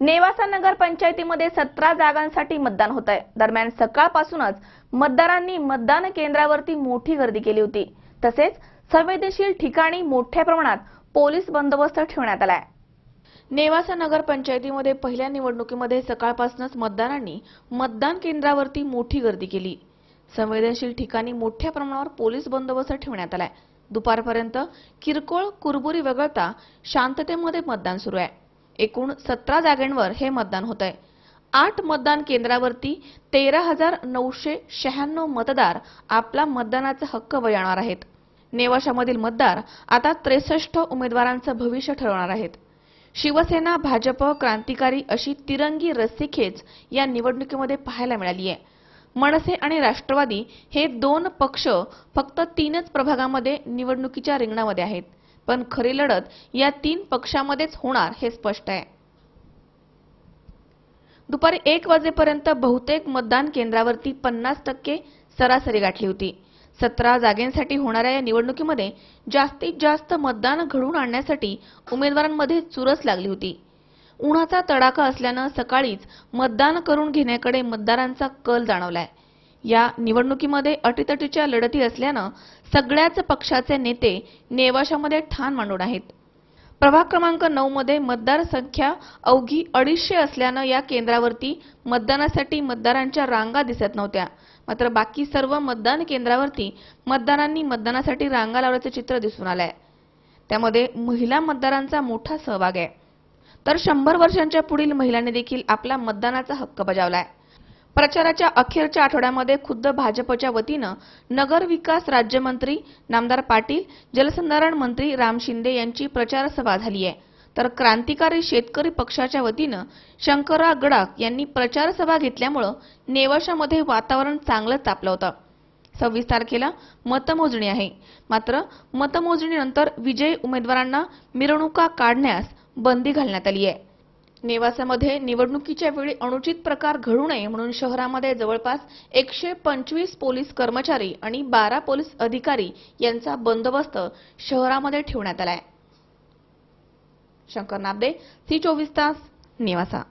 नेवासा नगर पंचायतीमध्ये सतरा जागांसाठी मतदान होत आहे दरम्यान सकाळपासूनच मतदारांनी मतदान केंद्रावरती मोठी गर्दी केली होती. तसेच संवेदनशील ठिकाणी मोठ्या प्रमाणात पोलीस बंदोबस्त ठेवण्यात आलाय. नेवासा नगर पंचायतीमध्ये पहिल्या निवडणुकीमध्ये सकाळपासूनच मतदारांनी मतदान केंद्रावरती मोठी गर्दी केली. संवेदनशील ठिकाणी मोठ्या प्रमाणावर पोलीस बंदोबस्त ठेवण्यात आलाय. दुपारपर्यंत किरकोळ कुरबुरी वगळता शांततेमध्ये मतदान सुरू आहे. एकूण सतरा जागांवर हे मतदान होत आहे आठ मतदान केंद्रावरती तेरा हजार नऊशे शहाण्णव मतदार आपला मतदानाचा हक्क बजावणार आहेत. नेवाशामधील मतदार आता त्रेसष्ट उमेदवारांचं भविष्य ठरवणार आहेत. शिवसेना भाजप क्रांतिकारी अशी तिरंगी रस्सीखेच या निवडणुकीमध्ये पाहायला मिळाली आहे मनसे आणि राष्ट्रवादी हे दोन पक्ष फक्त तीनच प्रभागामध्ये निवडणुकीच्या रिंगणामध्ये आहेत. पण खरी लढत या तीन पक्षामध्येच होणार हे स्पष्ट आहे. दुपारी एक वाजेपर्यंत बहुतेक मतदान केंद्रावरती पन्नास टक्के सरासरी गाठली होती. सतरा जागेंसाठी होणाऱ्या या निवडणुकीमध्ये जास्तीत जास्त मतदान घडवून आणण्यासाठी उमेदवारांमध्ये चुरस लागली होती. उन्हाचा तडाखा असल्यानं सकाळीच मतदान करून घेण्याकडे मतदारांचा कल जाणवलाय. या निवडणुकीमध्ये अटीतटीच्या लढती असल्यानं सगळ्याच पक्षाचे नेते नेवाशामध्ये ठाण मांडून आहेत. प्रभाग क्रमांक नऊ मध्ये मतदार संख्या अवघी अडीचशे असल्यानं या केंद्रावरती मतदानासाठी मतदारांच्या रांगा दिसत नव्हत्या. मात्र बाकी सर्व मतदान केंद्रावरती मतदारांनी मतदानासाठी रांगा लावल्याचं चित्र दिसून आलंय. त्यामध्ये महिला मतदारांचा मोठा सहभाग आहे. तर शंभर वर्षांच्या पुढील महिलांनी देखील आपला मतदानाचा हक्क बजावलाय. प्रचाराच्या अखेरच्या आठवड्यामध्ये खुद्द भाजपच्या वतीनं नगर विकास राज्यमंत्री नामदार पाटील जलसंधारण मंत्री राम शिंदे यांची प्रचार सभा झाली आहे. तर क्रांतिकारी शेतकरी पक्षाच्या वतीनं शंकरराव गडाख यांनी प्रचार सभा घेतल्यामुळं नेवाशामध्ये वातावरण चांगलं तापलं होतं. सव्वीस तारखेला मतमोजणी आहे. मात्र मतमोजणीनंतर विजयी उमेदवारांना मिरवणुका काढण्यास बंदी घालण्यात आली आहे. नेवासामध्ये निवडणुकीच्या वेळी अनुचित प्रकार घडू नये म्हणून शहरामध्ये जवळपास एकशे पंचवीस पोलीस कर्मचारी आणि बारा पोलीस अधिकारी यांचा बंदोबस्त शहरामध्ये ठेवण्यात आलाय. शंकर नाबदे सी चोवीस तास नेवासा.